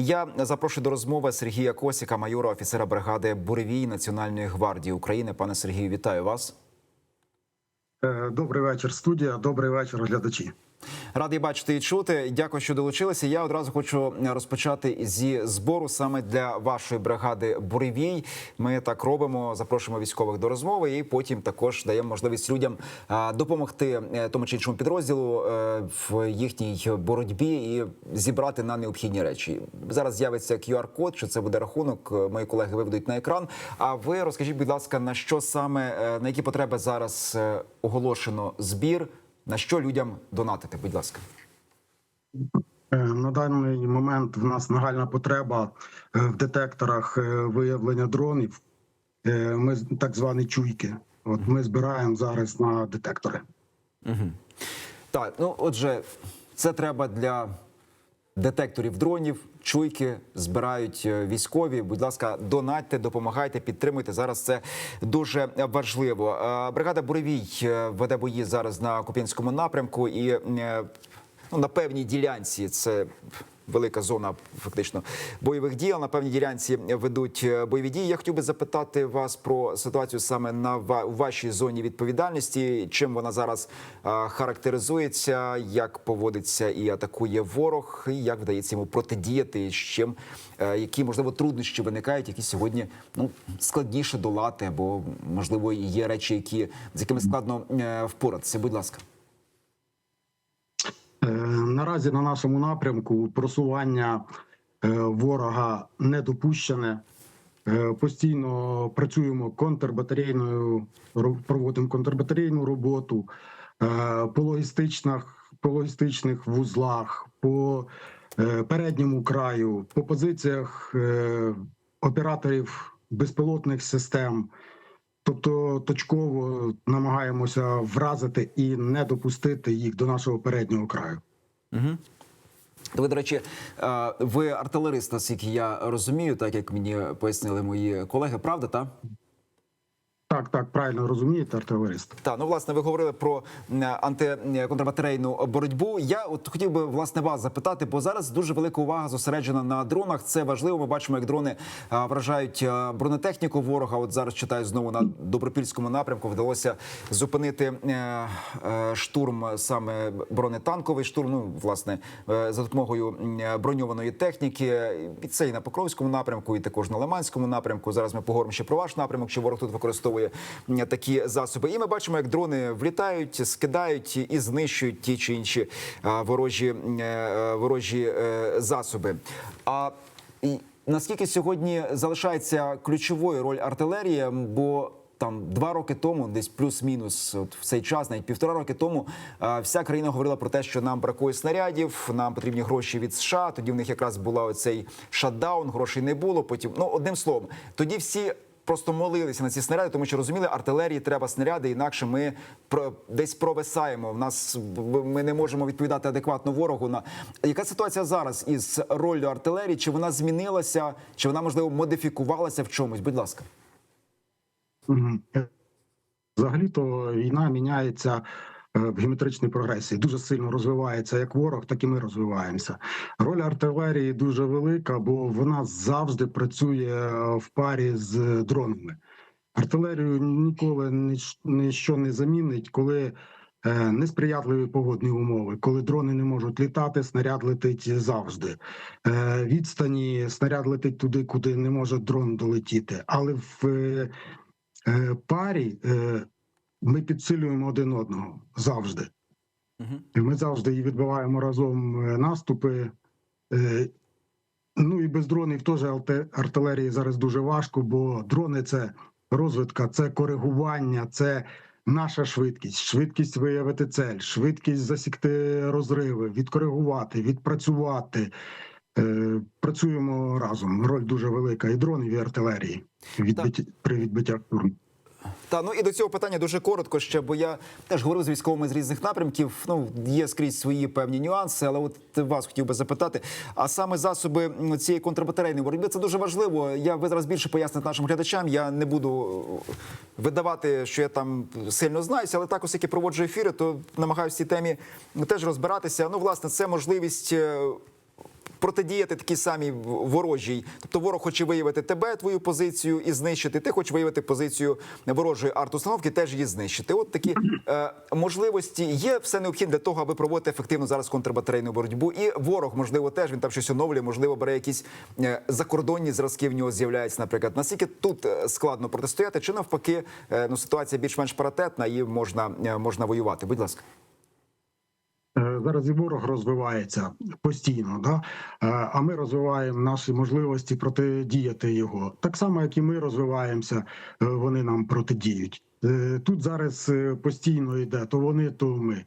Я запрошую до розмови Сергія Косіка, майора офіцера бригади Буревій Національної гвардії України. Пане Сергію, вітаю вас. Е, Добрий вечір, студія. Добрий вечір, глядачі. Радий бачити і чути. Дякую, що долучилися. Я одразу хочу розпочати зі збору саме для вашої бригади Буревій. Ми так робимо, запрошуємо військових до розмови, і потім також даємо можливість людям допомогти е, тому чи іншому підрозділу е, в їхній боротьбі і зібрати на необхідні речі. Зараз з'явиться QR-код, що це буде рахунок. е, Мої колеги виведуть на екран. А ви розкажіть, будь ласка, на що саме на які потреби зараз оголошено збір? На що людям донатити? Будь ласка. Е, На даний момент в нас нагальна потреба е, в детекторах е, виявлення дронів. Ми так звані чуйки. От ми збираємо зараз на детектори. Так, ну отже, це треба для детекторів дронів. Чуйки збирають е, військові. Будь ласка, донатьте, допомагайте, підтримуйте. Зараз це дуже важливо. Е, Бригада Буревій е, веде бої зараз на Куп'янському напрямку і ну, на певній ділянці це. Велика зона фактично бойових дій. На певній ділянці ведуть е, бойові дії. Я хотів би запитати вас про ситуацію саме на у вашій зоні відповідальності. Чим вона зараз е, характеризується, як поводиться і атакує ворог, і як вдається йому протидіяти, з чим е, які можливо труднощі виникають, які сьогодні ну складніше долати, або можливо є речі, які з якими складно впоратися. Будь ласка. Е, Наразі на нашому напрямку просування е, ворога не допущене. Е, Постійно працюємо контрбатарейною, ро- проводимо контрбатарейну роботу по логістичних, по логістичних вузлах, по передньому краю, по позиціях операторів безпілотних систем. Тобто точково намагаємося вразити і не допустити їх до нашого переднього краю. То ви, до речі, е, ви артилерист, наскільки я розумію, так як мені пояснили мої колеги, правда, та? Так, так, правильно розумієте, артилерист. Так, ну власне, ви говорили про антиконтрбатарейну боротьбу. Я от хотів би власне вас запитати, бо зараз дуже велика увага зосереджена на дронах. Це важливо. Ми бачимо, як дрони вражають бронетехніку ворога. От зараз читаю знову на добропільському напрямку. Вдалося зупинити е, е, штурм саме бронетанковий штурм. Ну власне е, за допомогою броньованої техніки. І це і на Покровському напрямку, і також на Лиманському напрямку. Зараз ми поговоримо ще про ваш напрямок, що ворог тут використовує м, такі засоби. І ми бачимо, як дрони влітають, скидають і знищують ті чи інші ворожі, е, ворожі е, засоби. А наскільки сьогодні залишається ключовою роль артилерії? Бо там два роки тому, десь плюс-мінус, от в цей час, навіть півтора роки тому, е, вся країна говорила про те, що нам бракує снарядів, нам потрібні гроші від США. Тоді в них якраз була оцей шатдаун, грошей не було. Потім, ну одним словом, тоді всі. Просто молилися на ці снаряди, тому що розуміли, артилерії треба снаряди, інакше ми про десь провисаємо. В нас ми не можемо відповідати адекватно ворогу. На яка ситуація зараз із роллю артилерії? Чи вона змінилася, чи вона можливо модифікувалася в чомусь? Будь ласка. Взагалі-то війна міняється е, в геометричній прогресії. Дуже сильно розвивається як ворог, так і ми розвиваємося. Роль артилерії дуже велика, бо вона завжди працює е, в парі з дронами. Артилерію ніколи ніщо не замінить, коли е, несприятливі погодні умови, коли дрони не можуть літати, снаряд летить завжди. Е, Відстані снаряд летить туди, куди не може дрон долетіти. Але в е, е, парі е, ми підсилюємо один одного завжди. І Ми завжди відбиваємо разом е, наступи. Е, Ну і без дронів теж артилерії зараз дуже важко, бо дрони це розвитка, це коригування, це наша швидкість, швидкість виявити цель, швидкість засікти розриви, відкоригувати, відпрацювати. Е, Працюємо разом. Роль дуже велика і дронів, і артилерії відбиті, при відбиття штурму. Та ну і до цього питання дуже коротко ще, бо я теж говорив з військовими з різних напрямків. Ну є скрізь свої певні нюанси, але от вас хотів би запитати. А саме засоби цієї контрбатарейної боротьби це дуже важливо. Я ви зараз більше поясните нашим глядачам. Я не буду е, видавати, що я там сильно знаюся, але так, оскільки проводжу ефіри, то намагаюся цій темі теж розбиратися. Ну, власне, це можливість. Протидіяти такій самій ворожій. Тобто ворог хоче виявити тебе, твою позицію і знищити. Ти хочеш виявити позицію ворожої арт-установки, теж її знищити. От такі е, можливості є все необхідне для того, аби проводити ефективно зараз контрбатарейну боротьбу. І ворог, можливо, теж він там щось оновлює, можливо, бере якісь е, закордонні зразки в нього з'являються. Наприклад, наскільки тут е, складно протистояти, чи навпаки, е, ну ситуація більш-менш паритетна і можна, е, можна воювати. Будь ласка. Е, Зараз і ворог розвивається постійно, да? Е, а ми розвиваємо наші можливості протидіяти його. Так само, як і ми розвиваємося, е, вони нам протидіють. Тут зараз постійно йде то вони, то ми.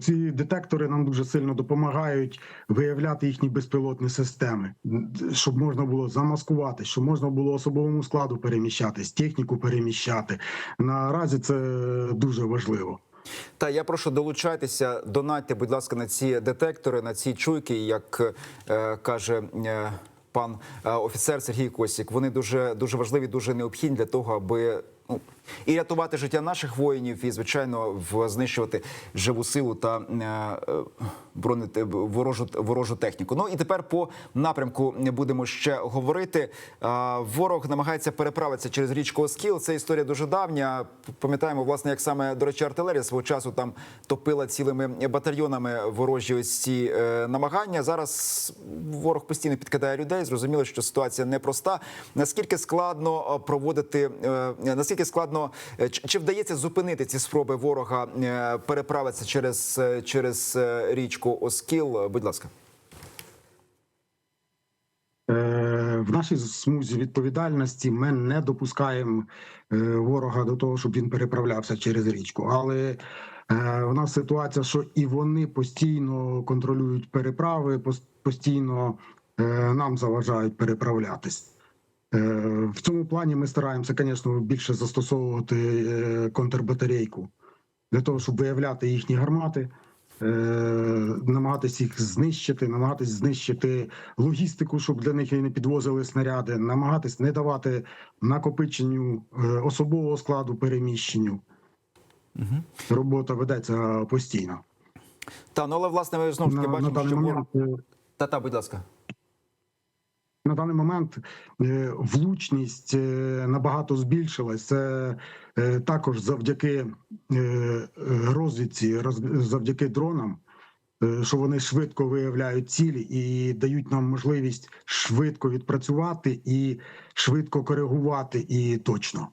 Ці детектори нам дуже сильно допомагають виявляти їхні безпілотні системи, щоб можна було замаскувати, щоб можна було особовому складу переміщатись, техніку переміщати. Наразі це дуже важливо. Та я прошу долучайтеся, донатьте, будь ласка, на ці детектори, на ці чуйки, як е, каже. е, Пан е, офіцер Сергій Косік, вони дуже дуже важливі, дуже необхідні для того, аби ну і рятувати життя наших воїнів, і звичайно знищувати живу силу та е, е, бронити ворожу ворожу техніку. Ну і тепер по напрямку будемо ще говорити. Е, ворог намагається переправитися через річку Оскіл. Це історія дуже давня. Пам'ятаємо, власне, як саме до речі, артилерія свого часу там топила цілими батальйонами ворожі ось ці намагання. Зараз ворог постійно підкидає людей. Зрозуміло, що ситуація непроста. Наскільки складно проводити, наскільки складно е, чи, вдається зупинити ці спроби ворога е, переправитися через, е, через річку Оскіл? Будь ласка. В нашій смузі відповідальності ми не допускаємо ворога до того, щоб він переправлявся через річку. Але у нас ситуація, що і вони постійно контролюють переправи, постійно нам заважають переправлятись. Е, В цьому плані ми стараємося, звісно, більше застосовувати е, контрбатарейку для того, щоб виявляти їхні гармати, е, намагатись їх знищити, намагатись знищити логістику, щоб для них не підвозили снаряди, намагатись не давати накопиченню особового складу переміщенню. Робота ведеться постійно. Та ну але власне ми знову ж таки бачимо, що момент та та, будь ласка. На даний момент е, влучність е, набагато збільшилась. Це е, також завдяки розвідці, завдяки дронам, що вони швидко виявляють цілі і дають нам можливість швидко відпрацювати і швидко коригувати і точно.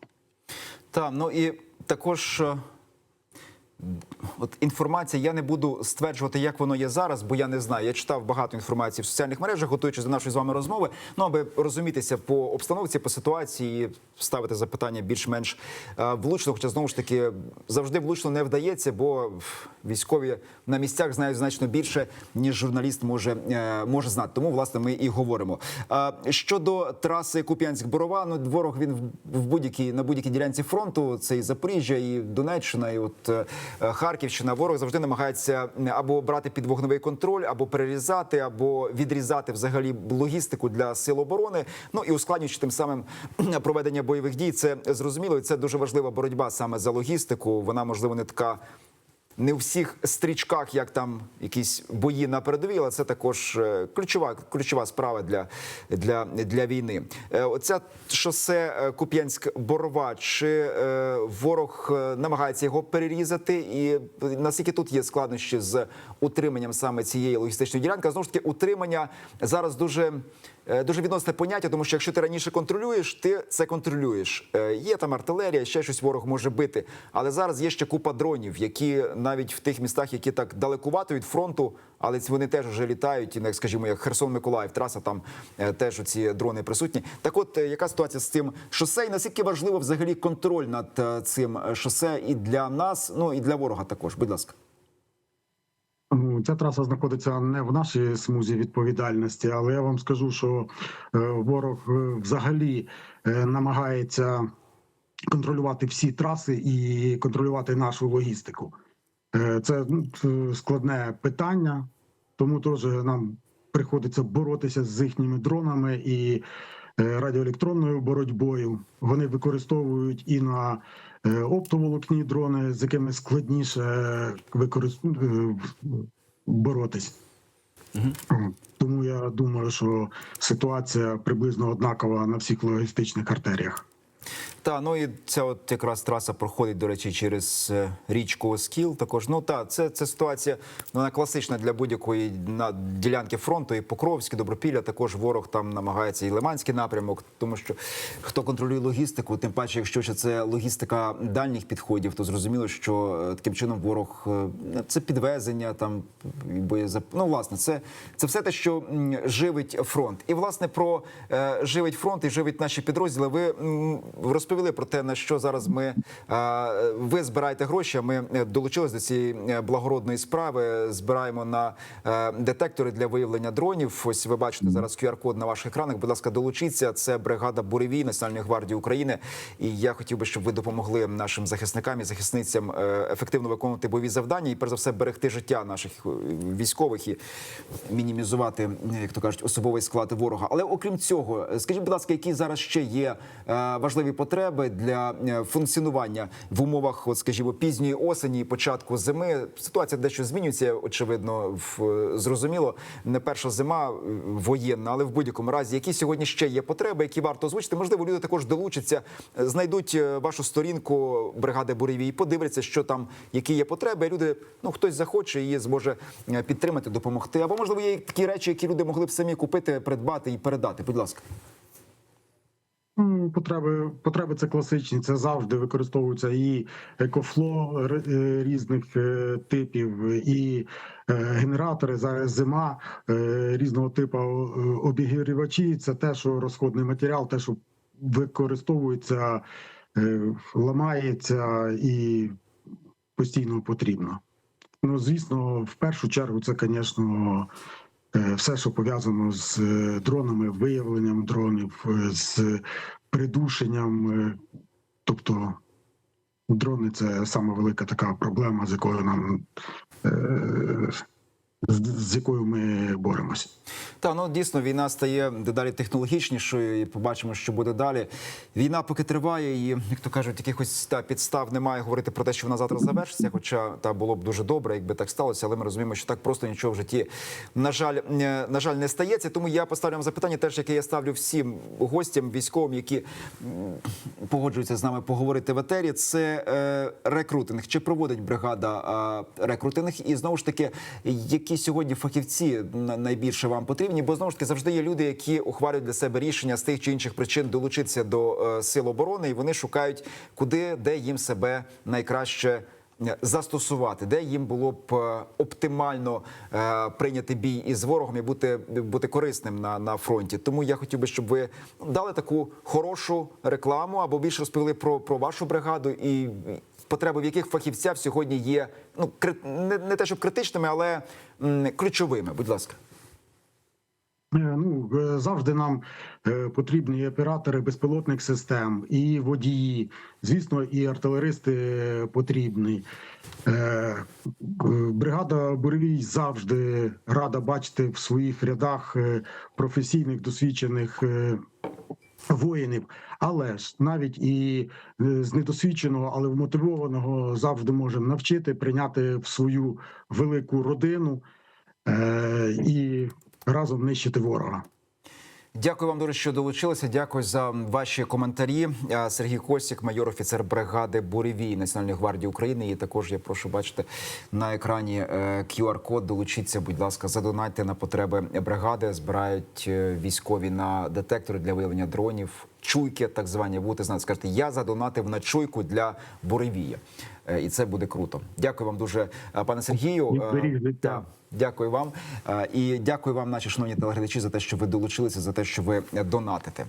Та ну і також. От інформація, я не буду стверджувати, як воно є зараз, бо я не знаю. Я читав багато інформації в соціальних мережах, готуючись до нашої з вами розмови. Ну аби розумітися по обстановці, по ситуації, ставити запитання більш-менш е, влучно. Хоча знову ж таки завжди влучно не вдається, бо військові на місцях знають значно більше, ніж журналіст може, е, може знати. Тому власне ми і говоримо. Е, Щодо траси Куп'янськ-Борова, ну ворог він в- будь-якій на будь-якій ділянці фронту. Це і Запоріжжя, і Донеччина, і от Харківщина. Ворог завжди намагається або брати під вогневий контроль, або перерізати, або відрізати взагалі логістику для сил оборони. Ну і ускладнюючи тим самим проведення бойових дій. Це зрозуміло. І це дуже важлива боротьба саме за логістику. Вона можливо не така. Не у всіх стрічках, як там якісь бої на передовій, але це також е, ключова ключова справа для, для, для війни. Е, Оця шосе е, Куп'янськ-Борова, чи ворог намагається його перерізати, і наскільки тут є складнощі з утриманням саме цієї логістичної ділянки? Знову ж таки, утримання зараз дуже. Е, Дуже відносне поняття, тому що якщо ти раніше контролюєш, ти це контролюєш. Е, Є там артилерія, ще щось ворог може бити. Але зараз є ще купа дронів, які навіть в тих містах, які так далекувато від фронту, але вони теж вже літають. І, як, скажімо, як Херсон-Миколаїв, траса там е, теж ці дрони присутні. Так, от яка ситуація з цим шосе? І наскільки важливо взагалі контроль над цим шосе і для нас, ну і для ворога також. Будь ласка. Ну, Ця траса знаходиться не в нашій смузі відповідальності, але я вам скажу, що е, ворог е, взагалі е, намагається контролювати всі траси і контролювати нашу логістику. Е, Це ну, складне питання, тому теж нам приходиться боротися з їхніми дронами і радіоелектронною боротьбою. Вони використовують і на е, оптоволокні дрони, з якими складніше використ... е, боротись. Тому я думаю, що ситуація приблизно однакова на всіх логістичних артеріях. Та ну і ця от якраз траса проходить, до речі, через е, річку Оскіл. Також ну та це, це ситуація вона класична для будь-якої на ділянки фронту. І Покровське, Добропілля. Також ворог там намагається і Лиманський напрямок, тому що хто контролює логістику, тим паче, якщо ще це логістика дальніх підходів, то зрозуміло, що е, таким чином ворог е, це підвезення, там боєзап... Ну, власне, це, це все те, що живить фронт. І власне про е, живить фронт і живить наші підрозділи. Ви м, розповіли про те, на що зараз ми ви збираєте гроші. а Ми долучились до цієї е, благородної справи. Збираємо на е, детектори для виявлення дронів. Ось ви бачите зараз QR-код на ваших екранах. Будь ласка, долучіться. Це бригада Буревій Національної гвардії України. І я хотів би, щоб ви допомогли нашим захисникам і захисницям е, ефективно виконувати бойові завдання і перш за все берегти життя наших військових і мінімізувати, як то кажуть, особовий склад ворога. Але окрім цього, скажіть, будь ласка, які зараз ще є важливі потреби для е, функціонування в умовах, от скажімо, пізньої осені, і початку зими? Ситуація дещо змінюється, очевидно, в е, зрозуміло. Не перша зима е, воєнна, але в будь-якому разі, які сьогодні ще є потреби, які варто озвучити. Можливо, люди також долучаться, знайдуть вашу сторінку бригади Буревій, подивляться, що там, які є потреби. Люди, ну хтось захоче її зможе підтримати, допомогти. Або можливо є такі речі, які люди могли б самі купити, придбати і передати. Будь ласка. Ну, Потреби, потреби це класичні. Це завжди використовується і екофло е, різних е, типів, і е, генератори. Зараз зима різного типу обігрівачі. Це те, що розходний матеріал, те, що використовується, ламається і постійно потрібно. Ну, звісно, в першу чергу, це, звісно, все, що пов'язано з е, дронами, виявленням дронів, е, з придушенням. е, Тобто, дрони це саме велика така проблема, з якою нам е, з, якою ми боремося. Та ну дійсно війна стає дедалі технологічнішою, і побачимо, що буде далі. Війна поки триває, і як то кажуть, якихось та підстав немає говорити про те, що вона завтра завершиться. Хоча та було б дуже добре, якби так сталося, але ми розуміємо, що так просто нічого в житті на жаль, на жаль, не стається. Тому я поставлю вам запитання, теж яке я ставлю всім гостям, військовим, які погоджуються з нами поговорити в етері. Це е, рекрутинг. Чи проводить бригада е, рекрутинг? І знову ж таки, які сьогодні фахівці найбільше вам потрібні? Бо знову ж таки завжди є люди, які ухвалюють для себе рішення з тих чи інших причин долучитися до е, сил оборони, і вони шукають, куди де їм себе найкраще. е, Застосувати, де їм було б е, оптимально прийняти бій із ворогом і бути, бути корисним на, на фронті. Тому я хотів би, щоб ви дали таку хорошу рекламу або більше розповіли про, про вашу бригаду і потреби, в яких фахівцях сьогодні є ну не, не те, щоб критичними, але м, ключовими. Будь ласка. Е, Ну завжди нам е, потрібні оператори безпілотних систем, і водії. Звісно, і артилеристи потрібні. Е, Бригада Буревій завжди рада бачити в своїх рядах професійних досвідчених. Воїнів, але ж навіть і е, з недосвідченого, але вмотивованого завжди можемо навчити прийняти в свою велику родину е, і разом нищити ворога. Дякую вам дуже, що долучилися. Дякую за ваші коментарі. Сергій Косік, майор офіцер бригади Буревій Національної гвардії України. І також я прошу бачити на екрані е, QR-код. Долучіться, будь ласка, задонайте на потреби бригади. Збирають е, військові на детектори для виявлення дронів. Чуйки, так звані, будете знати, скажете, я задонатив на чуйку для буревія, Е, і це буде круто. Дякую вам дуже, е, пане Сергію. Е, та, Дякую вам і дякую вам, наші шановні телеглядачі, за те, що ви долучилися, за те, що ви донатите.